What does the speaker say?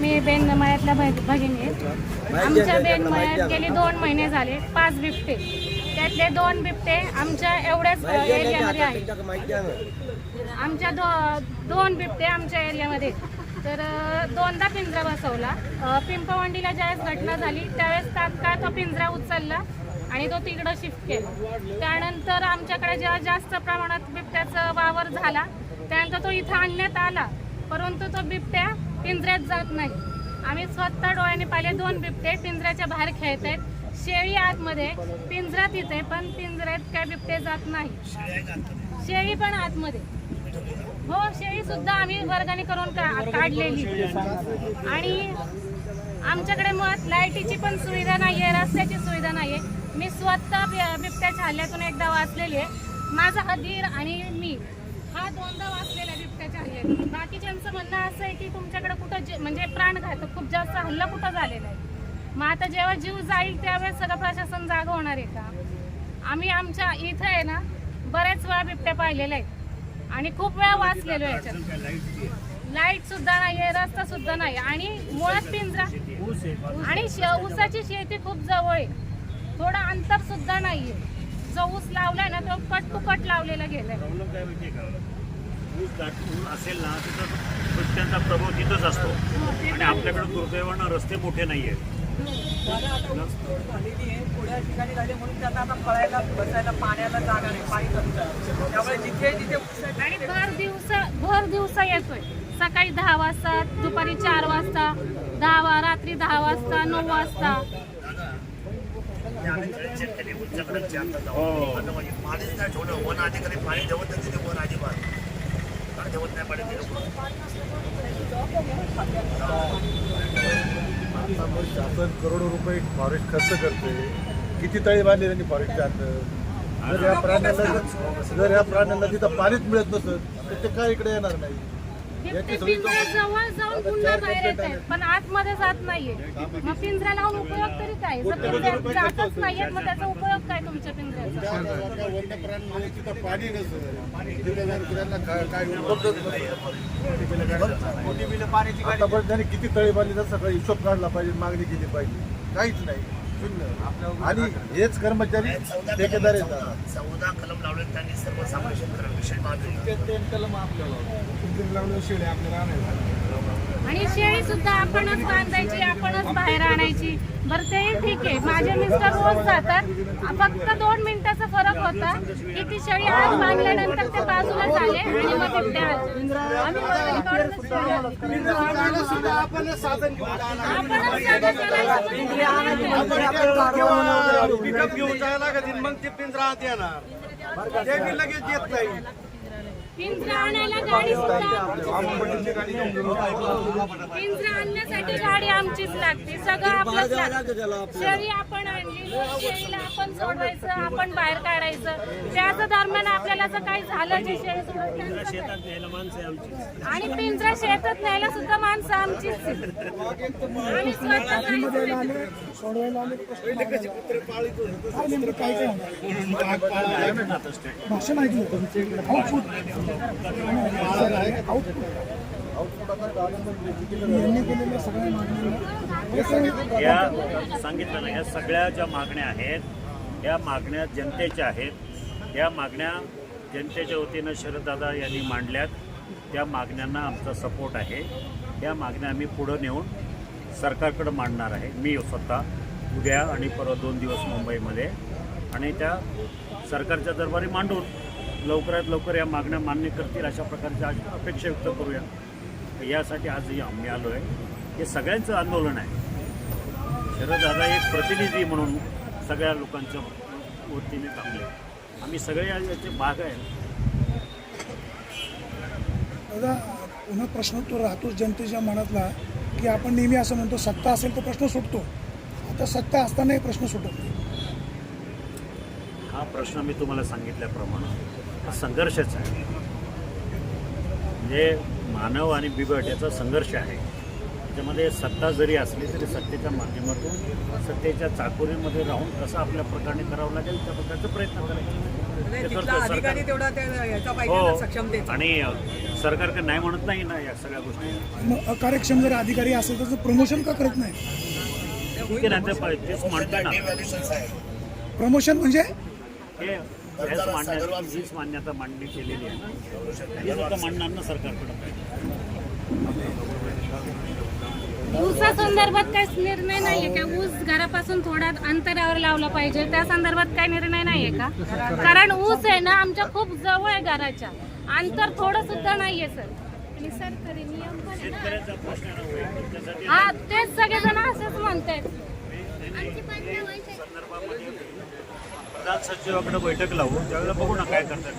मी बेन मळ्यातल्या भग- भगिनी आहे आमच्या बेन मळ्यात गेले दोन महिने झाले पाच बिबटे. त्यातले दोन बिबटे आमच्या एवढ्याच एरियामध्ये आहेत. आमच्या दो दोन बिबटे आमच्या एरियामध्ये. तर दोनदा पिंजरा बसवला. पिंपवंडीला ज्यावेळेस घटना झाली त्यावेळेस तात्काळ तो पिंजरा उचलला आणि तो तिकडं शिफ्ट केला. त्यानंतर आमच्याकडे जेव्हा जास्त प्रमाणात बिबट्याचा वावर झाला त्यानंतर तो इथं आणण्यात आला. परंतु तो बिबट्या पिंजऱ्यात जात नाही. आम्ही स्वतः डोळ्याने पाहिले दोन बिबटे पिंजऱ्याच्या बाहेर खेळत आहेत. शेळी आतमध्ये पिंजऱ्यात इथे पण पिंजऱ्यात काय बिबटे जात नाही. शेळी पण आतमध्ये. हो शेळी सुद्धा आम्ही वर्गाने करून का- काढलेली. आणि आमच्याकडे मत लाईटीची पण सुविधा नाही आहे रस्त्याची सुविधा नाही आहे मी स्वतः बि- बिबट्याच्या हल्ल्यातून एकदा वाचलेली आहे. माझा हा धीर आणि मी हा दोनदा वाचलेला आहे बिबट्याच्या हल्ल्यातून बाकीच्यांचं म्हणणं असं आहे की तुमच्याकडे कुठं म्हणजे प्राणघातक खूप जास्त हल्ला कुठं झालेला आहे? मग आता जेव्हा जीव जाईल त्यावेळेस सगळं प्रशासन जागा होणार आहे का? आम्ही आमच्या इथं आहे ना बऱ्याच वेळा बिबट्या पाहिलेल्या आहेत. आणि खूप वेळा वाचलेलो आहे याच्यात. लाइट सुद्धा नाहीये रस्ता सुद्धा नाही. आणि मुळात पिंजरा. आणि ऊसाची शेती खूप जवळ आहे. थोडं अंतर सुद्धा नाहीये. जो ऊस लावलाय ना तो कट टू कट लावलेला गेलाय. प्रॉब्लेम काय माहितीये का? ऊस दाटून असेल ना तिथं प्रभाव तिथंच असतो. आणि आपल्याकडे दुर्दैवानं रस्ते मोठे नाही आहेत झालेली आहे थोड्या ठिकाणी झाली म्हणून त्यांना आता बसायला पाण्याला जागा नाही पाणी कमी. त्यामुळे जिथे जिथे ऊस आहे, आणि भर दिवसा भर दिवसा येतोय. सकाळी दहा वाजता दुपारी चार वाजता दहा वा- रात्री दहा वाजता नऊ वाजता. पाणीच नाही ठेवलं वन अधिकारी पाणी ठेवत नाही तिथे वन अजिबात का ठेवत नाही पाणी ते शासन करोडो रुपये फॉरेस्ट खर्च करते किती तळी बांधले त्यांनी फॉरेस्टच्या अंदर? जर या प्राण्यांना जर- जर या प्राण्यांना तिथं पाणीच मिळत नसत तर ते काय इकडे येणार नाही? जवळ जाऊन पुन्हा बाहेर येत आहेत. पण आतमध्ये जात नाहीये. मग पिंजरा लावून उपयोग तरी काय? जर जातच नाहीयेत मग त्याचा उपयोग काय तुमच्या पिंजऱ्याचा? पाणी नसतं. किती तळी बांधली तर सगळं हिशोब काढला पाहिजे मागणी केली पाहिजे. काहीच नाही. आणि हेच कर्मचारी ठेकेदार चौदा कलम लावले त्यांनी सर्व आणि शेळी सुद्धा आपणच बांधायची आपणच बाहेर आणायची. बरं ते ठीक आहे. माझे मिस्टर रोज जातात. फक्त दोन फरक होता की ती शेळी आज मांडल्यानंतर ते बाजूला झाले आणि मग बिबट्या आम्ही पिकअप घेऊन जायला लागतील मग ते पिंजरा आत येणार. ते मी लगेच येत नाही. पिंजरा आणायला गाडी सुद्धा पिंजरा आणण्यासाठी गाडी आमचीच लागते. सगळं शेळी आपण आणली शेळीला आपण सोडवायचं आपण बाहेर काढायचं. त्याच दरम्यान आपल्याला जर काही झालं जे शेळी आणि पिंजरा शेतात न्यायला सुद्धा माणसं आमचीच. आम्ही स्वतः. भाषण ऐकलं या सांगितलं ना या सगळ्या ज्या मागण्या आहेत या मागण्या जनतेच्या आहेत या मागण्या जनतेच्या वतीनं शरददादा यांनी मांडल्यात. त्या मागण्यांना आमचा सपोर्ट आहे. या मागण्या आम्ही पुढं नेऊन सरकारकडं मांडणार आहे. मी स्वतः उद्या आणि परवा दोन दिवस मुंबईमध्ये आणि त्या सरकारच्या दरबारी मांडून लवकरात लवकर या मागण्या मान्य करतील अशा प्रकारच्या आज अपेक्षा व्यक्त करूया. यासाठी आज आम्ही आलो आहे हे सगळ्यांचं आंदोलन आहे. शरददादा एक प्रतिनिधी म्हणून सगळ्या लोकांच्या वतीने थांबले. आम्ही सगळे याचे भाग आहे दादा पुन्हा प्रश्न तो राहतोच जनतेच्या मनातला की आपण नेहमी असं म्हणतो सत्ता असेल तर प्रश्न सुटतो. आता सत्ता असतानाही प्रश्न सुटत नाही. हा प्रश्न मी तुम्हाला सांगितल्याप्रमाणे हा संघर्षच आहे. म्हणजे मानव आणि बिबट याचा संघर्ष आहे. त्याच्यामध्ये सत्ता जरी असली तरी सत्तेच्या माध्यमातून सत्तेच्या चाकोरीमध्ये राहून कसं आपल्या प्रकारे करावं लागेल त्या प्रकारचा प्रयत्न करायचा. म्हणजे हो. आणि सरकार काही नाही म्हणत नाही ना या सगळ्या गोष्टी? मग अकार्यक्षम जर अधिकारी असेल तर प्रमोशन का करत नाही? ठीक आहे ना ते प- तेच म्हणतोय ना. Devaluations आहे प्रमोशन म्हणजे हे हेच मांडण्यात हीच मान्यता मांडणी केलेली आहे हे सुद्धा मांडणार ना सरकारकडे ऊसा संदर्भात काही निर्णय नाहीये का? ऊस घरापासून थोड्या अंतरावर लावला पाहिजे. त्या संदर्भात काही निर्णय नाहीये का? कारण ऊस आहे ना आमच्या खूप जवळ आहे घराच्या. अंतर थोडं सुद्धा नाहीये सर. आणि सरकारी नियम पण आहे ना. शेतकऱ्याचा प्रश्न आहे ना वैयक्तिक त्यासाठी हा तेच सगळेजण असंच म्हणतात संदर्भामध्ये प्रधान सचिवाकडे बैठक लावू. त्यावेळेला बघू ना काय करतात